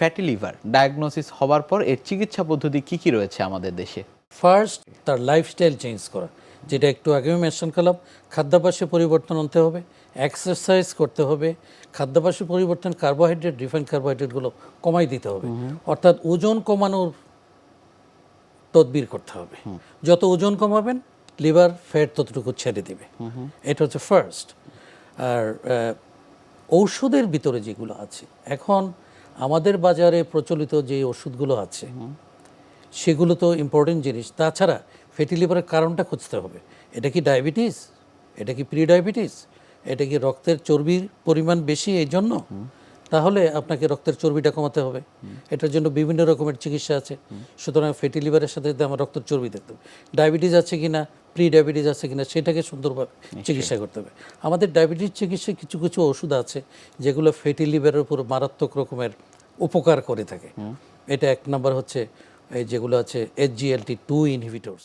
Fatty liver diagnosis হওয়ার পর এর চিকিৎসা পদ্ধতি কি কি রয়েছে আমাদের দেশে? ফার্স্ট তার লাইফস্টাইল চেঞ্জ করা যেটা একটু আগেও মেনশন করলাম খাদ্যাভ্যাসে পরিবর্তন আনতে হবে এক্সারসাইজ করতে হবে খাদ্যাভ্যাসে পরিবর্তন কার্বোহাইড্রেট রিফাইন্ড কার্বোহাইড্রেটগুলো কমাই দিতে হবে। অর্থাৎ ওজন কমানোর তদবির করতে হবে। যত ওজন কমাবেন লিভার ফ্যাট ততটুকু ছেড়ে দেবে। এটা হচ্ছে ফার্স্ট আর ঔষধের ভিতরে যেগুলো আছে এখন আমাদের বাজারে প্রচলিত যে ওষুধগুলো আছে সেগুলো তো ইম্পর্টেন্ট জিনিস। তাছাড়া ফ্যাটি লিভারের কারণটা খুঁজতে হবে। এটা কি ডায়াবেটিস এটা কি প্রি ডায়াবেটিস এটা কি রক্তের চর্বির পরিমাণ বেশি এই জন্য তাহলে আপনাকে রক্তের চর্বিটা কমাতে হবে। এটার জন্য বিভিন্ন রকমের চিকিৎসা আছে। সুতরাং ফ্যাটি লিভারের সাথে যদি আমার রক্তের চর্বি দেখতে হবে ডায়াবেটিস আছে কিনা প্রি ডায়াবেটিস আছে কিনা সেটাকে সুন্দরভাবে চিকিৎসা করতে হবে। আমাদের ডায়াবেটিস চিকিৎসায় কিছু কিছু ওষুধ আছে যেগুলো ফ্যাটি লিভারের উপর মারাত্মক রকমের উপকার করে থাকে। এটা এক নম্বর হচ্ছে এই যেগুলো আছে এইচজিএলটি টু ইনহিবিটরস